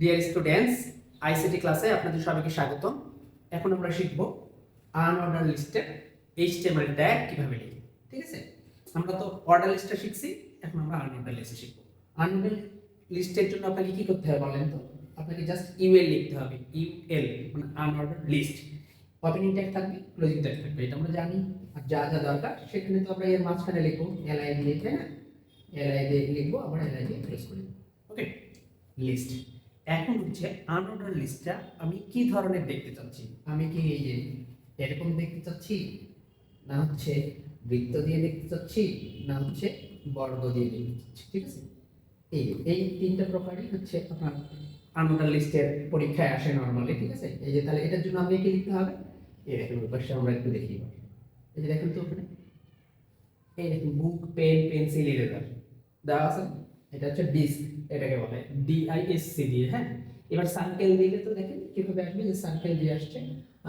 Dear students ICT ক্লাসে আপনাদের সবাইকে স্বাগত এখন আমরা শিখব আনঅর্ডার লিস্টের এইচটিএমএল ট্যাগ কীভাবে লিখি, ঠিক আছে? আমরা তো অর্ডার লিস্টটা শিখছি, এখন আমরা আনঅর্ডার লিস্ট শিখব। আনঅর্ডার লিস্টের জন্য আপনাকে কি করতে হবে বলেন তো? আপনাকে জাস্ট ইউএল লিখতে হবে ইউএল মানে আনঅর্ডার লিস্ট ওপেনিং ট্যাগ থাকবে ক্লোজিং ট্যাগ থাকবে, এটা আমরা জানি। আর যা যা দরকার, সেখানে তো আমরা এর মাঝখানে লিখব এলআই দিয়ে তাই এলআই দিয়ে লিখব, আবার এলআই দিয়ে ক্লোজ করে। ওকে লিস্ট এখন হচ্ছে আনঅর্ডার লিস্টটা আমি কি ধরনের দেখতে চাচ্ছি? আমি কি এই যে এরকম দেখতে চাচ্ছি? না হচ্ছে বৃত্ত দিয়ে দেখতে চাচ্ছি? না হচ্ছে বর্গ দিয়ে দেখতে চাচ্ছি, ঠিক আছে? এই এই তিনটা প্রকারই হচ্ছে আপনার আনঅর্ডার লিস্টের পরীক্ষায় আসে নর্মালি ঠিক আছে? এই যে, তাহলে এটার জন্য আপনি কি লিখতে হবে? এই পাশে আমরা একটু দেখি। এই যে, দেখেন তো ওখানে এই দেখুন বুক পেন পেন্সিল ইরেজার দেওয়া আছে? এটা হচ্ছে ডিস্ক, এটাকে বলে ডিআইএসসি দিয়ে হ্যাঁ? এবার সার্কেল দিলে তো দেখেন কীভাবে আসবে যে সার্কেল দিয়ে আসছে।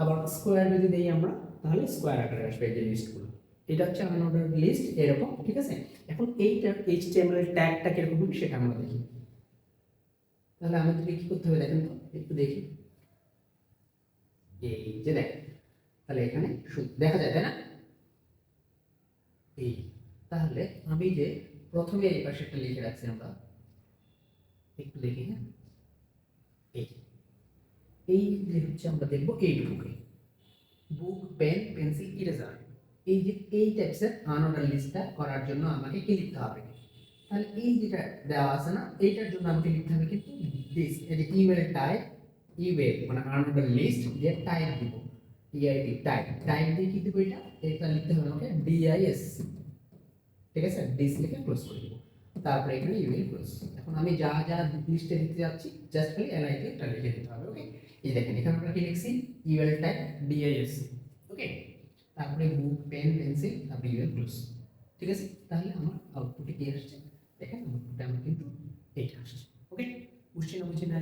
আবার স্কোয়ার যদি দিই আমরা, তাহলে স্কোয়ার আকারে আসবে এই যে লিস্টগুলো এটা হচ্ছে আনঅর্ডার লিস্ট এরকম, ঠিক আছে? এখন এইটার এইচটিএমএল ট্যাগটা কীরকম সেটা আমরা দেখি। তাহলে আমাদের কি করতে হবে দেখেন তো, একটু দেখি। এই যে দেখেন তাহলে এখানে দেখা যায়, তাই না? এই, তাহলে আমি যে প্রথমে এই পাশে একটা লিখে রাখছি আমরা। একটু দেখি হ্যাঁ? এই যে। হচ্ছে আমরা দেখব এইটুকুকে বুক। Pen, pencil, eraser. এই যে এই টাইপসের আনঅর্ডার লিস্টটা করার জন্য আমাকে কি লিখতে হবে? তাহলে এই যেটা দেওয়া আছে না, এইটার জন্য আমাকে লিখতে হবে কিন্তু দিস এই যে ইমেল টাইপ ইমেল মানে আনঅর্ডার লিস্ট দিয়ে টাইপ দিব। ইআইটি টাইপ টাইপ দিয়ে কি দিব এটা? এটা লিখতে হবে আমাকে ডিআইএস ঠিক আছে? ডিস লিখে ক্লোজ করে দিব। তারপরে এখানে ইমেল ক্লোজ এখন আমি যা যা লিস্টে দিতে যাচ্ছি জাস্ট খালি এনআই দিয়ে এটা লিখে দিতে হবে ওকে এই দেখেন, এখানে আমরা কি লিখছি? ইউএল টাইপ ডিআইএস ওকে তারপরে বুক পেন পেন্সিল তারপরে ইমেল ক্লোজ ঠিক আছে? তাহলে আমার আউটপুটে কি আসছে? দেখেন আউটপুটে আমার কিন্তু এইটা আসছে ওকে বুঝছি না বুঝছি না?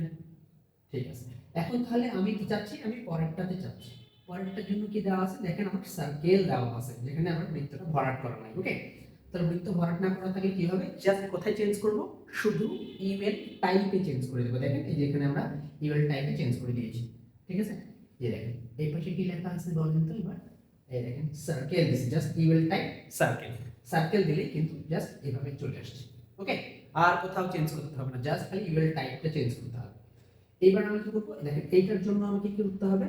ঠিক আছে। এখন তাহলে আমি কি চাচ্ছি? আমি পরেরটাতে চাচ্ছি। পরেরটার জন্য কি দেওয়া আছে? দেখেন, আমার সার্কেল দেওয়া আছে, যেখানে আমার বৃত্তটা ভরাট করা নাই ওকে তাহলে বৃত্ত ভরাট না করা থাকলে কি হবে? জাস্ট কোথায় চেঞ্জ করব? শুধু ইমেল টাইপে চেঞ্জ করে দেবো। দেখেন, এই যে এখানে আমরা ইমেল টাইপে চেঞ্জ করে দিয়েছি। ঠিক আছে? এই দেখেন, এই পাশে কি লেখা আছে বলেন তো এবার? এই দেখেন সার্কেল দিছি just email type circle circle দিলেই কিন্তু জাস্ট এভাবে চলে আসছে। ওকে আর কোথাও চেঞ্জ করতে হবে না জাস্ট খালি ইমেল টাইপটা চেঞ্জ করতে হবে। এইবার আমি কি করব? দেখেন, এইটার জন্য আমাকে কি করতে হবে?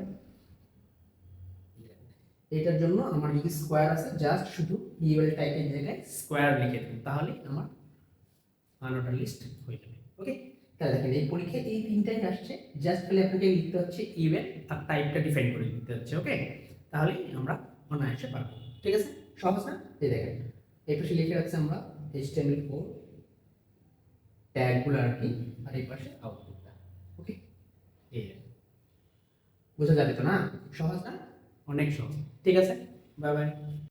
এটার জন্য আমার যদি স্কোয়ার আছে জাস্ট শুধু ইউএল টাইপের জায়গায় স্কোয়ার লিখে দেবেন তাহলে আমার আনঅর্ডার লিস্ট হয়ে যাবে। ওকে তাহলে দেখেন, এই পরীক্ষায় এই তিনটাই আসছে। জাস্ট খালি আপনাকে লিখতে হচ্ছে ইউএল আর টাইপটা ডিফাইন করে দিতে হচ্ছে ওকে তাহলে আমরা অনায়াসে পারব। ঠিক আছে? সহজ না? এই দেখেন পাশে লিখে রাখছি আমরা এইচটিএমএল কোড ট্যাগগুলো আর কি আর এই পাশে আউটপুটটা ওকে এই বোঝা যাবে তো না? সহজ না? অনেক সহজ। ঠিক আছে? Bye bye